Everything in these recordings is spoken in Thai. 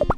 あ!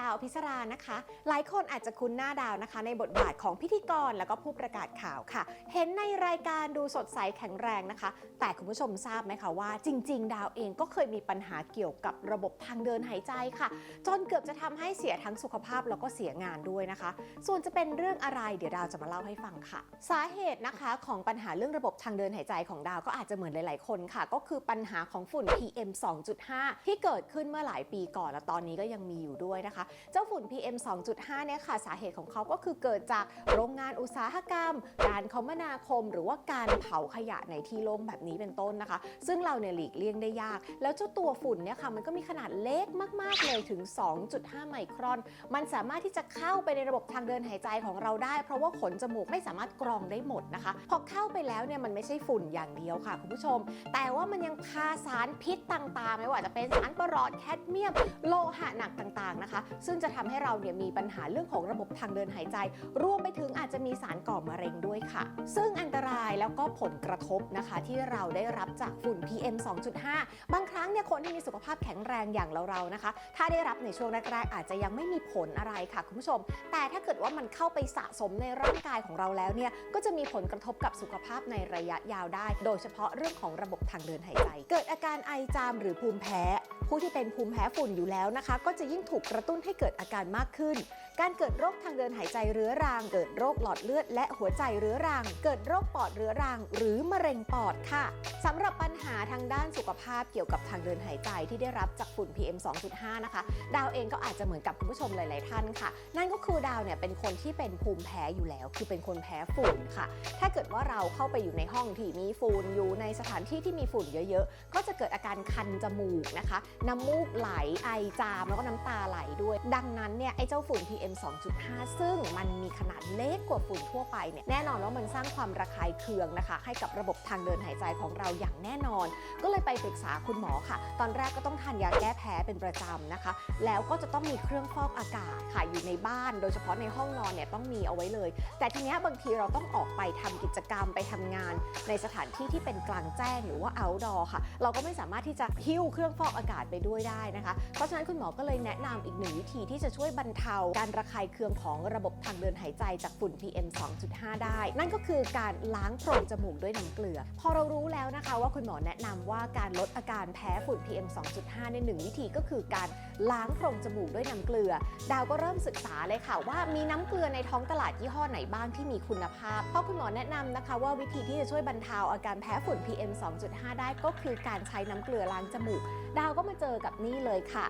ดาวพิศรานะคะ หลายคนอาจจะคุ้นหน้าดาวนะคะ ในบทบาทของพิธีกรแล้วก็ผู้ประกาศข่าวค่ะ เห็นในรายการดูสดใสแข็งแรงนะคะ แต่คุณผู้ชมทราบไหมคะว่า จริง ๆ ดาวเองก็เคยมีปัญหาเกี่ยวกับระบบทางเดินหายใจค่ะ จนเกือบจะทำให้เสียทั้งสุขภาพแล้วก็เสียงานด้วยนะคะ ส่วนจะเป็นเรื่องอะไรเดี๋ยวดาวจะมาเล่าให้ฟังค่ะ สาเหตุนะคะของปัญหาเรื่องระบบทางเดินหายใจของดาวก็อาจจะเหมือนหลาย ๆ คนค่ะ ก็คือปัญหาของฝุ่น PM 2.5 ที่เกิดขึ้นเมื่อหลายปีก่อนและตอนนี้ก็ยังมีอยู่ด้วยนะคะเจ้าฝุ่น PM 2.5 เนี่ยค่ะ สาเหตุของเขาก็คือเกิดจากโรงงานอุตสาหกรรม การคมนาคม หรือว่าการเผาขยะในที่โล่งแบบนี้เป็นต้นนะคะ ซึ่งเราเนี่ยหลีกเลี่ยงได้ยาก แล้วเจ้าตัวฝุ่นเนี่ยค่ะมันก็มีขนาดเล็กมาก ๆ เลยถึง 2.5 ไมครอน มันสามารถที่จะเข้าไปในระบบทางเดินหายใจของเราได้ เพราะว่าขนจมูกไม่สามารถกรองได้หมดนะคะ พอเข้าไปแล้วเนี่ยมันไม่ใช่ฝุ่นอย่างเดียวค่ะคุณผู้ชม แต่ว่ามันยังพาสารพิษต่างๆ ไม่ว่าจะเป็นสารปรอดแคดเมียม โลหะหนักต่างๆนะคะซึ่งจะทำให้เราเนี่ยมีปัญหาเรื่องของระบบทางเดินหายใจ รวมไปถึงอาจจะมีสารก่อมะเร็งด้วยค่ะ ซึ่งอันตรายแล้วก็ผลกระทบนะคะ ที่เราได้รับจากฝุ่น PM 2.5 บางครั้งเนี่ยคนที่มีสุขภาพแข็งแรงอย่างเราๆนะคะ ถ้าได้รับในช่วงแรกๆอาจจะยังไม่มีผลอะไรค่ะคุณผู้ชม แต่ถ้าเกิดว่ามันเข้าไปสะสมในร่างกายของเราแล้วเนี่ยก็จะมีผลกระทบกับสุขภาพในระยะยาวได้ โดยเฉพาะเรื่องของระบบทางเดินหายใจ เกิดอาการไอจามหรือภูมิแพ้ ผู้ที่เป็นภูมิแพ้ฝุ่นอยู่แล้วนะคะ ก็จะยิ่งถูกกระตุ้นให้เกิดอาการมากขึ้น การเกิดโรคทางเดินหายใจเรื้อรัง เกิดโรคหลอดเลือด และหัวใจเรื้อรัง เกิดโรคปอดเรื้อรัง หรือมะเร็งปอดค่ะสำหรับปัญหาทางด้านสุขภาพเกี่ยวกับทางเดินหายใจที่ได้รับจากฝุ่น PM 2.5 นะคะ ดาวเองก็อาจจะเหมือนกับคุณผู้ชมหลาย ๆ ท่านค่ะ นั่นก็คือดาวเนี่ยเป็นคนที่เป็นภูมิแพ้อยู่แล้ว คือเป็นคนแพ้ฝุ่นค่ะ ถ้าเกิดว่าเราเข้าไปอยู่ในห้องที่มีฝุ่นอยู่ในสถานที่ที่มีฝุ่นเยอะ ๆ ก็จะเกิดอาการคันจมูกนะคะ น้ำมูกไหลไอจามแล้วก็น้ำตาไหลด้วย ดังนั้นเนี่ยไอ้เจ้าฝุ่น PM 2.5 ซึ่งมันมีขนาดเล็กกว่าฝุ่นทั่วไปเนี่ยแน่นอนว่ามันสร้างความระคายเคืองนะคะ ให้กับระบบทางเดินหายใจของเราอย่างแน่นอน ก็เลยไปปรึกษาคุณหมอค่ะ ตอนแรกก็ต้องทานยาแก้แพ้เป็นประจำนะคะ แล้วก็จะต้องมีเครื่องฟอกอากาศค่ะอยู่ในบ้าน โดยเฉพาะในห้องนอนเนี่ยต้องมีเอาไว้เลย แต่ทีเนี้ยบางทีเราต้องออกไปทำกิจกรรมไปทำงาน ในสถานที่ที่เป็นกลางแจ้งหรือว่า outdoor ค่ะ เราก็ไม่สามารถที่จะหิ้วเครื่องฟอกอากาศไปด้วยได้นะคะ เพราะฉะนั้นคุณหมอก็เลยแนะนำอีกหนึ่งวิธีที่จะช่วยบรรเทาการระคายเคืองของระบบทางเดินหายใจจากฝุ่น PM 2.5 ได้ นั่นก็คือการล้างโพรงจมูกด้วยน้ำเกลือ พอเรารู้แล้วนะคะว่าคุณหมอแนะนำว่าการลดอาการแพ้ฝุ่น PM 2.5 ในหนึ่งวิธีก็คือการล้างโพรงจมูกด้วยน้ำเกลือ ดาวก็เริ่มศึกษาเลยค่ะว่ามีน้ำเกลือในท้องตลาดยี่ห้อไหนบ้างที่มีคุณภาพ เพราะคุณหมอแนะนำนะคะ ว่าวิธีที่จะช่วยบรรเทาอาการแพ้ฝุ่น PM 2.5 ได้ก็คือการใช้น้ำเกลือล้างจมูก ดาวก็มาเจอกับนี่เลยค่ะ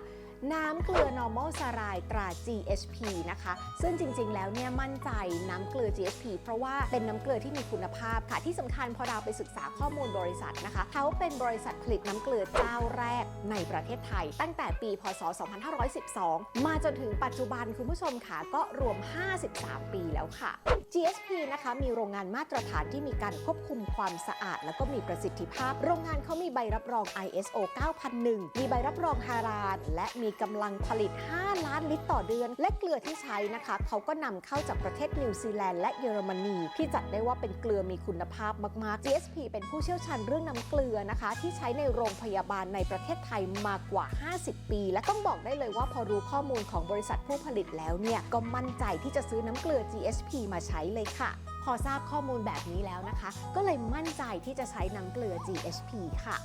น้ำเกลือ normal สารายตรา GHP นะคะ ซึ่งจริง ๆ แล้วเนี่ยมั่นใจน้ำเกลือ GHP เพราะว่าเป็นน้ำเกลือที่มีคุณภาพค่ะ ที่สำคัญพอดาวไปศึกษาข้อมูลบริษัทนะคะ เขาเป็นบริษัทผลิตน้ำเกลือเจ้าแรกในประเทศไทย ตั้งแต่ปี พศ 2512 มาจนถึงปัจจุบันคุณผู้ชมค่ะก็รวม 53 ปีแล้วค่ะ GSP นะคะมีโรงงานมาตรฐานที่มีการควบคุมความสะอาด แล้วก็มีประสิทธิภาพ โรงงานเขามีใบรับรอง ISO 9001 มีใบรับรองฮารานและมีกำลังผลิต 5 ล้านลิตรต่อเดือน และเกลือที่ใช้นะคะเขาก็นำเข้าจากประเทศนิวซีแลนด์และเยอรมนี ที่จัดได้ว่าเป็นเกลือมีคุณภาพมากๆ GSP เป็นผู้เชี่ยวชาญเรื่องน้ำเกลือนะคะ ที่ใช้ในโรงพยาบาลในประเทศไทยมากกว่า 50 ปี และต้องบอกได้เลยว่าพอรู้ข้อมูลของบริษัทผู้ผลิตแล้วเนี่ยก็มั่นใจที่จะซื้อน้ำเกลือ GSP มาใช้เลยค่ะพอทราบข้อมูลแบบนี้แล้วนะคะ ก็เลยมั่นใจที่จะใช้น้ำเกลือ GHP ค่ะ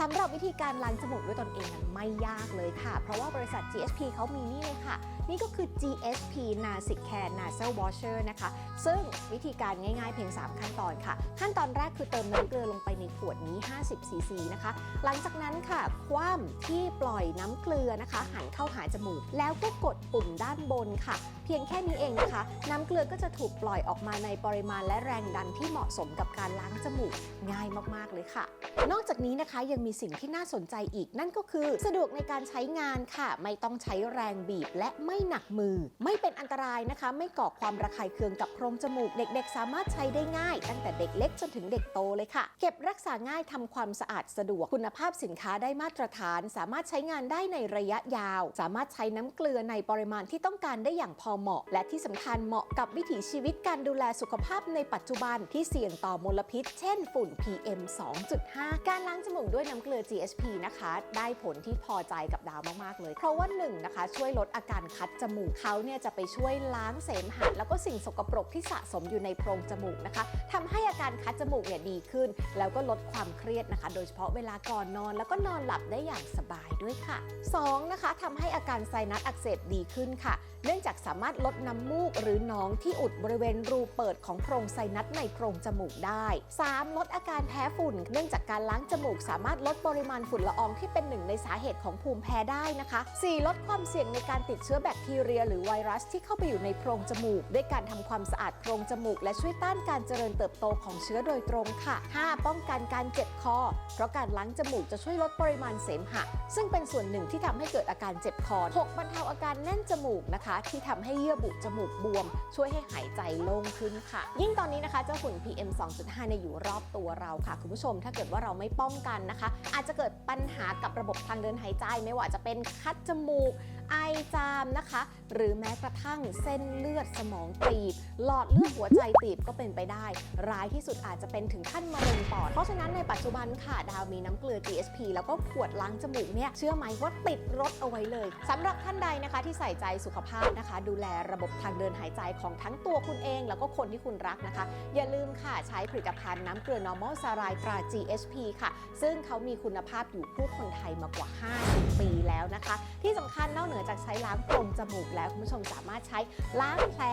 สำหรับวิธีการล้างจมูกด้วยตนเองนั้นไม่ยากเลยค่ะ เพราะว่าบริษัท GHP เขามีนี่เลยค่ะ นี่ก็คือ GHP Nasal Care Nasal Washer นะคะ ซึ่งวิธีการง่ายๆเพียง 3 ขั้นตอนค่ะ ขั้นตอนแรกคือเติมน้ำเกลือลงไปในขวดนี้ 50 ซีซีนะคะ หลังจากนั้นค่ะ คว่ำที่ปล่อยน้ำเกลือนะคะ หันเข้าหาจมูก แล้วก็กดปุ่มด้านบนค่ะ เพียงแค่นี้เองนะคะ น้ำเกลือก็จะถูกปล่อยออกมาในปริมาณและแรงดันที่เหมาะสมกับการล้างจมูกง่ายมากๆเลยค่ะ นอกจากนี้นะคะยังมีสิ่งที่น่าสนใจอีก นั่นก็คือสะดวกในการใช้งานค่ะ ไม่ต้องใช้แรงบีบและไม่หนักมือ ไม่เป็นอันตรายนะคะ ไม่ก่อความระคายเคืองกับโพรงจมูก เด็กๆ สามารถใช้ได้ง่าย ตั้งแต่เด็กเล็กจนถึงเด็กโตเลยค่ะ เก็บรักษาง่ายทำความสะอาดสะดวกคุณภาพสินค้าได้มาตรฐาน สามารถใช้งานได้ในระยะยาว สามารถใช้น้ำเกลือในปริมาณที่ต้องการได้อย่างพอเหมาะ และที่สำคัญเหมาะกับวิถีชีวิตการดูแลสุขภาพในปัจจุบันที่เสี่ยงต่อมลพิษ เช่น ฝุ่น PM 2.5 การล้างจมูกด้วยน้ำเกลือ GHP นะคะ ได้ผลที่พอใจกับดาวมาก ๆ เลย เพราะว่าหนึ่งนะคะ ช่วยลดอาการคัดจมูกเขาเนี่ยจะไปช่วยล้างเสมหะแล้วก็สิ่งสกปรกที่สะสมอยู่ในโพรงจมูกนะคะทำให้อาการคัดจมูกเนี่ยดีขึ้น แล้วก็ลดความเครียดนะคะ โดยเฉพาะเวลาก่อนนอน แล้วก็นอนหลับได้อย่างสบายด้วยค่ะ 2. นะคะทำให้อาการไซนัสอักเสบดีขึ้นค่ะ เนื่องจากสามารถลดน้ำมูกหรือหนองที่อุดบริเวณรูเปิดของโพรงไซนัสในโพรงจมูกได้ 3. ลดอาการแพ้ฝุ่น เนื่องจากการล้างจมูกสามารถลดปริมาณฝุ่นละอองที่เป็นหนึ่งในสาเหตุของภูมิแพ้ได้นะคะ 4. ลดความเสี่ยงในการติดเชื้อแบคทีเรีย หรือไวรัสที่เข้าไปอยู่ในโพรงจมูก ด้วยการทำความสะอาดโพรงจมูก และช่วยต้านการเจริญเติบโตของเชื้อโดยตรงค่ะ 5. ป้องกันการเจ็บคอ เพราะการล้างจมูกจะช่วยลดปริมาณเสมหะ ซึ่งเป็นส่วนหนึ่งที่ทำให้เกิดอาการเจ็บคอ 6. บรรเทาอาการแน่นจมูกนะคะ ที่ทำให้เยื่อบุจมูกบวม ช่วยให้หายใจโล่งขึ้นค่ะ ยิ่งตอนนี้นะคะเจ้าฝุ่น PM 2.5เนี่ยอยู่รอบตัวเราค่ะ คุณผู้ชมถ้าเกิดว่าเราไม่ป้องกันนะคะอาจจะเกิดปัญหากับระบบทางเดินหายใจ ไม่ว่าจะเป็นคัดจมูกไอจามนะคะ หรือแม้กระทั่งเส้นเลือดสมองตีบ หลอดเลือดหัวใจตีบก็เป็นไปได้ ร้ายที่สุดอาจจะเป็นถึงขั้นมะเร็งปอด เพราะฉะนั้นในปัจจุบันค่ะ ดาวมีน้ำเกลือ GSP แล้วก็ขวดล้างจมูกเนี่ยเชื่อไหมว่าติดรถเอาไว้เลยสำหรับท่านใดนะคะที่ใส่ใจสุขภาพนะคะ ดูแลระบบทางเดินหายใจของทั้งตัวคุณเอง แล้วก็คนที่คุณรักนะคะ อย่าลืมค่ะใช้ผลิตภัณฑ์น้ำเกลือ normal สารายตรา GHP ค่ะ ซึ่งเขามีคุณภาพอยู่คู่คนไทยมากว่า 50 ปีแล้วนะคะ ที่สำคัญนอกเหนือจากใช้ล้างโพรงจมูกแล้วคุณผู้ชมสามารถใช้ล้างแผล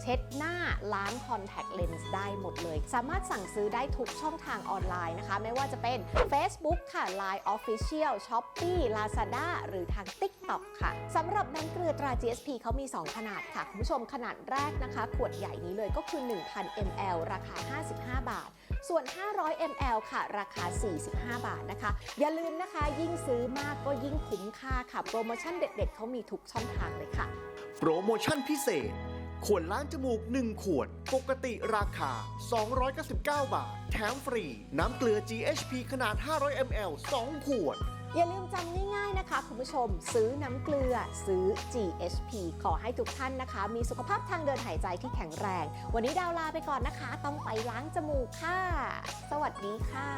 เช็ดหน้าล้างคอนแทคเลนส์ได้หมดเลย สามารถสั่งซื้อได้ทุกช่องทางออนไลน์นะคะ ไม่ว่าจะเป็น Facebook ค่ะ Line Official Shopee Lazada หรือทาง TikTok ค่ะสำหรับน้ำเกลือตรา GSP เขามี 2 ขนาดค่ะ คุณผู้ชมขนาดแรกนะคะ ขวดใหญ่นี้เลยก็คือ 1,000 ml ราคา 55 บาทส่วน 500 ml ค่ะ ราคา 45 บาทนะคะ อย่าลืมนะคะ ยิ่งซื้อมากก็ยิ่งคุ้มค่าค่ะ โปรโมชั่นเด็ดๆเขามีทุกช่องทางเลยค่ะ โปรโมชั่นพิเศษ ขวดล้างจมูก 1 ขวด ปกติราคา 299 บาท แถมฟรี น้ำเกลือ GHP ขนาด 500 ml 2 ขวด อย่าลืมจำง่ายๆนะคะ คุณผู้ชม ซื้อน้ำเกลือซื้อ GHP ขอให้ทุกท่านนะคะ มีสุขภาพทางเดินหายใจที่แข็งแรง วันนี้ดาวลาไปก่อนนะคะ ต้องไปล้างจมูกค่ะ สวัสดีค่ะ